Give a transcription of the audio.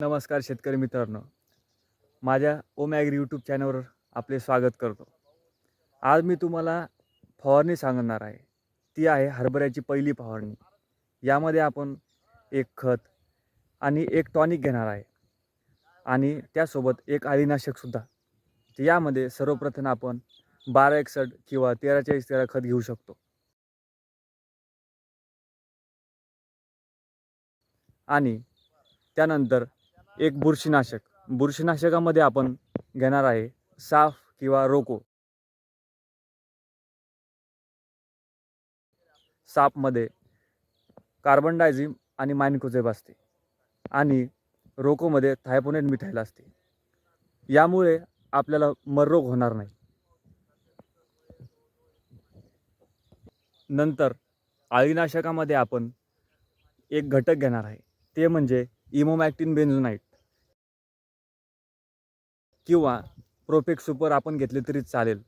नमस्कार शेतकरी मित्रांनो. माझ्या ओम ॲग्री यूट्यूब चॅनलवर आपले स्वागत करतो. आज मी तुम्हाला फवारणी सांगणार आहे. ती आहे हरभऱ्याची पहिली फवारणी. यामध्ये आपण एक खत आणि एक टॉनिक घेणार आहे. आणि त्यासोबत एक अळीनाशकसुद्धा यामध्ये सर्वप्रथम आपण बारा एकसठ किंवा तेरा चाळीस तेरा खत घेऊ शकतो. आणि त्यानंतर एक बुरशीनाशक. बुरशीनाशकामध्ये आपण घेणार आहे साफ किंवा रोको. सापमध्ये कार्बन डायझिम आणि मायनिकोजेब असते आणि रोकोमध्ये थायपोनेट मिठाईल असते. यामुळे आपल्याला मररोग होणार नाही. नंतर अळीनाशकामध्ये आपण एक घटक घेणार आहे. ते म्हणजे इमोमॅक्टिन बेन्झोनाईट किंवा प्रोपेक सुपर आपण घेतले तरी चालेल.